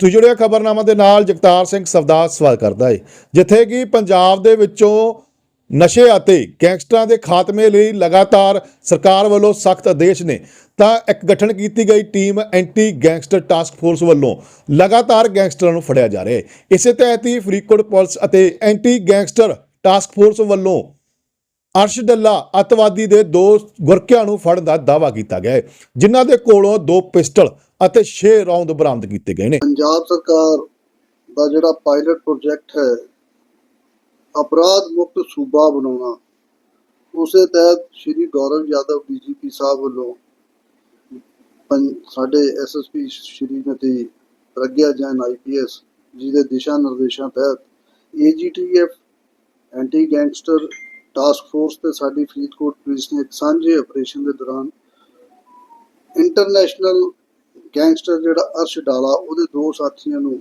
ਤੁਸੀਂ ਜੁੜਿਆ ਖਬਰਨਾਮਾ ਦੇ ਨਾਲ ਜਗਤਾਰ ਸਿੰਘ ਸਵਦਾਸ ਸਵਾਲ ਕਰਦਾ ਹੈ ਜਿੱਥੇ ਕਿ ਪੰਜਾਬ ਦੇ ਵਿੱਚੋਂ ਨਸ਼ੇ ਅਤੇ ਗੈਂਗਸਟਰਾਂ ਦੇ ਖਾਤਮੇ ਲਈ ਲਗਾਤਾਰ ਸਰਕਾਰ ਵੱਲੋਂ ਸਖਤ ਆਦੇਸ਼ ਨੇ, ਤਾਂ ਇੱਕ ਗਠਨ ਕੀਤੀ ਗਈ team anti gangster task force ਵੱਲੋਂ ਲਗਾਤਾਰ ਗੈਂਗਸਟਰਾਂ ਨੂੰ ਫੜਿਆ ਜਾ ਰਿਹਾ ਹੈ ਇਸੇ ਤਹਿਤ ਹੀ ਫਰੀਦਕੋਟ ਪੁਲਿਸ ਅਤੇ ਐਂਟੀ ਗੈਂਗਸਟਰ ਟਾਸਕ ਫੋਰਸ ਵੱਲੋਂ ਅਰਸ਼ ਡੱਲਾ ਅੱਤਵਾਦੀ ਦੇ ਦੋ ਗੁਰਕਿਆਂ ਨੂੰ ਫੜਨ ਦਾ ਦਾਅਵਾ ਕੀਤਾ ਗਿਆ ਹੈ ਜਿਨ੍ਹਾਂ ਦੇ ਕੋਲੋਂ ਦੋ ਪਿਸਟਲ ਅਤੇ 6 ਰੌਂਦ ਬਰਾਮਦ ਕੀਤੇ ਗਏ ਨੇ। ਪੰਜਾਬ ਸਰਕਾਰ ਦਾ ਜਿਹੜਾ ਪਾਇਲਟ ਪ੍ਰੋਜੈਕਟ ਹੈ, ਅਪਰਾਧ ਮੁਕਤ ਸੂਬਾ ਬਣਾਉਣਾ, ਉਸੇ ਤਹਿਤ ਸ਼੍ਰੀ ਗੌਰਵ ਯਾਦਵ ਡੀਜੀਪੀ ਸਾਹਿਬ ਵੱਲੋਂ ਸਾਡੇ ਐਸਐਸਪੀ ਸ਼੍ਰੀਮਤੀ ਪ੍ਰਗਿਆ ਜੈਨ ਆਈਪੀਐਸ ਜੀ ਦੇ ਦਿਸ਼ਾ ਨਿਰਦੇਸ਼ਾਂ ਤਹਿਤ AGTF anti gangster task force ਤੇ ਸਾਡੀ ਫਰੀਦਕੋਟ ਪੁਲਿਸ ਨੇ ਇੱਕ ਸਾਂਝੇ ਆਪਰੇਸ਼ਨ ਦੇ ਦੌਰਾਨ ਇੰਟਰਨੈਸ਼ਨਲ ਗੈਂਗਸਟਰ ਜਿਹੜਾ ਅਰਸ਼ ਡਾਲਾ, ਉਹਦੇ ਦੋ ਸਾਥੀਆਂ ਨੂੰ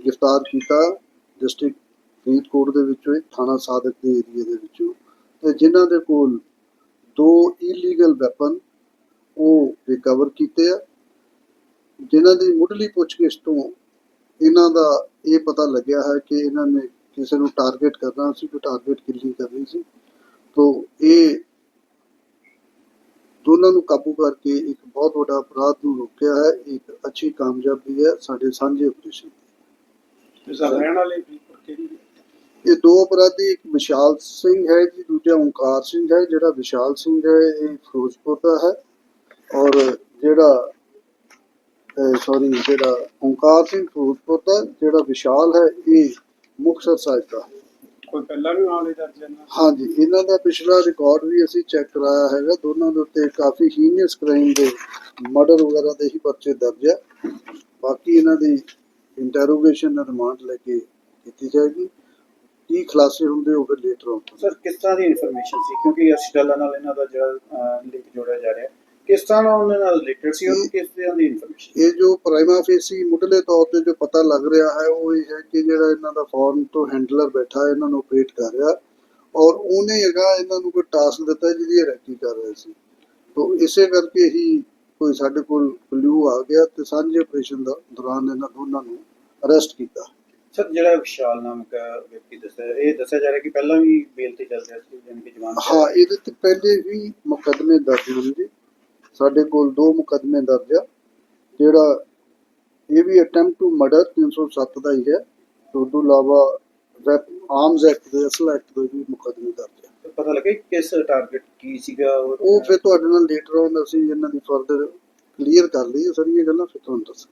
ਗ੍ਰਿਫਤਾਰ ਕੀਤਾ ਡਿਸਟ੍ਰਿਕਟ ਫਰੀਦਕੋਟ ਦੇ ਵਿੱਚੋਂ ਇੱਕ ਥਾਣਾ ਸਾਦਕ ਦੇ ਏਰੀਆ ਦੇ ਵਿੱਚੋਂ। ਤੇ ਜਿਨ੍ਹਾਂ ਦੇ ਕੋਲ ਦੋ ਇਲੀਗਲ ਵੈਪਨ ਉਹ ਰਿਕਵਰ ਕੀਤੇ ਆ। ਜਿਨ੍ਹਾਂ ਦੀ ਮੁੱਢਲੀ ਪੁੱਛਗਿੱਛ ਤੋਂ ਇਹਨਾਂ ਦਾ ਇਹ ਪਤਾ ਲੱਗਿਆ ਹੈ ਕਿ ਇਹਨਾਂ ਨੇ ਕਿਸੇ ਨੂੰ ਟਾਰਗੇਟ ਕਰਨਾ ਸੀ ਕਿ ਟਾਰਗੇਟ ਕਿਲਿੰਗ ਕਰਨੀ ਸੀ। ਤੋਂ ਇਹ ਦੋਨਾਂ ਨੂੰ ਕਾਬੂ ਕਰਕੇ ਇੱਕ ਬਹੁਤ ਵੱਡਾ ਅਪਰਾਧ ਨੂੰ ਰੋਕਿਆ ਹੈ ਇੱਕ ਅੱਛੀ ਕਾਮਯਾਬੀ ਹੈ ਸਾਡੇ ਸਾਂਝੇ ਆਪਰੇਸ਼ਨ ਰਹਿਣ ਵਾਲੇ ਕਿਹੜੀ ਇਹ ਦੋ ਅਪਰਾਧੀ ਇੱਕ ਵਿਸ਼ਾਲ ਸਿੰਘ ਹੈ ਜੀ ਦੂਜਾ ਓਂਕਾਰ ਸਿੰਘ ਹੈ ਜਿਹੜਾ ਵਿਸ਼ਾਲ ਸਿੰਘ ਹੈ ਇਹ ਫਿਰੋਜ਼ਪੁਰ ਦਾ ਹੈ। ਔਰ ਜਿਹੜਾ ਸੌਰੀ ਜਿਹੜਾ ਓਂਕਾਰ ਸਿੰਘ ਫਿਰੋਜ਼ਪੁਰ ਦਾ ਜਿਹੜਾ ਵਿਸ਼ਾਲ ਹੈ ਇਹ ਮੁਕਤਸਰ ਸਾਹਿਬ ਦਾ ਹੈ। ਕੋਈ ਪਹਿਲਾਂ ਵੀ ਮਾਮਲੇ ਦਰਜ ਹੈ ਨਾ? ਹਾਂਜੀ ਇਹਨਾਂ ਦਾ ਪਿਛਲਾ ਰਿਕਾਰਡ ਵੀ ਅਸੀਂ ਚੈੱਕ ਕਰਾਇਆ ਹੈਗਾ। ਦੋਨਾਂ ਦੇ ਉੱਤੇ ਕਾਫੀ ਹੀਨੀਅਸ ਕ੍ਰਾਈਮ ਦੇ ਮਰਡਰ ਵਗੈਰਾ ਦੇ ਹੀ ਪਰਚੇ ਦਰਜ ਹੈ। ਬਾਕੀ ਇਹਨਾਂ ਦੀ ਇੰਟਰੋਗੇਸ਼ਨ ਰਿਮਾਂਡ ਲੈ ਕੇ ਕੀਤੀ ਜਾਏਗੀ। ਕੀ ਖੁਲਾਸੇ ਹੁੰਦੇ ਉਹ ਫਿਰ ਲੇਟਰ ਆਨ ਸਰ ਕਿਸ ਤਰ੍ਹਾਂ ਦੀ ਇਨਫੋਰਮੇਸ਼ਨ ਸੀ? ਕਿਉਂਕਿ ਅਰਸ਼ਡਾਲਾ ਨਾਲ ਇਹਨਾਂ ਦਾ ਜਿਹੜਾ ਲਿੰਕ ਕਿਸ ਤਰ੍ਹਾਂ ਉਹਨਾਂ ਨਾਲ ਰਿਲੇਟਡ ਸੀ ਉਹ ਕਿਸ ਤਰ੍ਹਾਂ ਦੀ ਇਨਫੋਰਮੇਸ਼ਨ ਇਹ ਜੋ ਪ੍ਰਾਈਮਾ ਫੇਸੀ ਮੁੱਢਲੇ ਤੌਰ ਤੇ ਜੋ ਪਤਾ ਲੱਗ ਰਿਹਾ ਹੈ ਉਹ ਇਹ ਹੈ ਕਿ ਜਿਹੜਾ ਇਹਨਾਂ ਦਾ ਫੋਰਨ ਤੋਂ ਹੈਂਡਲਰ ਬੈਠਾ ਇਹਨਾਂ ਨੂੰ ਆਪਰੇਟ ਕਰ ਰਿਹਾ ਔਰ ਉਹਨੇ ਹੈਗਾ ਇਹਨਾਂ ਨੂੰ ਕੋਈ ਟਾਸਕ ਦਿੱਤਾ ਜਿਹਦੀ ਇਹ ਰੈਕੀ ਕਰ ਰਹੇ ਸੀ। ਤੋਂ ਇਸੇ ਕਰਕੇ ਹੀ ਕੋਈ ਸਾਡੇ ਕੋਲ ਕਲੂ ਆ ਗਿਆ ਤੇ ਸਾਂਝੇ ਆਪਰੇਸ਼ਨ ਦਾ ਦੌਰਾਨ ਇਹਨਾਂ ਦੋਨਾਂ ਨੂੰ ਅਰੈਸਟ ਕੀਤਾ। ਸਰ ਜਿਹੜਾ ਵਿਸ਼ਾਲ ਨਾਮਕ ਵਿਅਕਤੀ ਦੱਸਿਆ ਇਹ ਦੱਸਿਆ ਜਾ ਰਿਹਾ ਕਿ ਪਹਿਲਾਂ ਵੀ ਬੇਲ ਤੇ ਚੱਲ ਰਿਹਾ ਸੀ ਯਾਨੀ ਕਿ ਜਵਾਨ ਹਾਂ ਇਹਦੇ ਤੇ ਪਹਿਲੇ ਵੀ ਮੁਕੱਦਮੇ ਦਰਜ ਜੀ ਸਾਡੇ ਕੋਲ ਦੋ ਮੁਕੱਦਮੇ ਦਰਜ ਆ ਜਿਹੜਾ ਇਹ ਵੀ ਅਟੈਂਪਟ ਟੂ ਮਰਡਰ 307 ਦਾ ਹੀ ਹੈ ਤੇ ਤੋਂ ਇਲਾਵਾ ਆਰਮਸ ਐਕਟ ਦੇ ਅਸਲ ਐਕਟ ਦੇ ਵੀ ਮੁਕੱਦਮੇ ਦਰਜ ਆ। ਪਤਾ ਲੱਗਾ ਕਿਸ ਟਾਰਗੇਟ ਕੀ ਸੀਗਾ ਉਹ? ਫਿਰ ਤੁਹਾਡੇ ਨਾਲ ਲੇਟਰ ਆਨ ਅਸੀਂ ਇਹਨਾਂ ਦੀ ਫਰਦਰ ਕਲੀਅਰ ਕਰ ਲਈ ਸਾਰੀਆਂ ਗੱਲਾਂ ਫਿਰ ਤੁਹਾਨੂੰ ਦੱਸਾਂ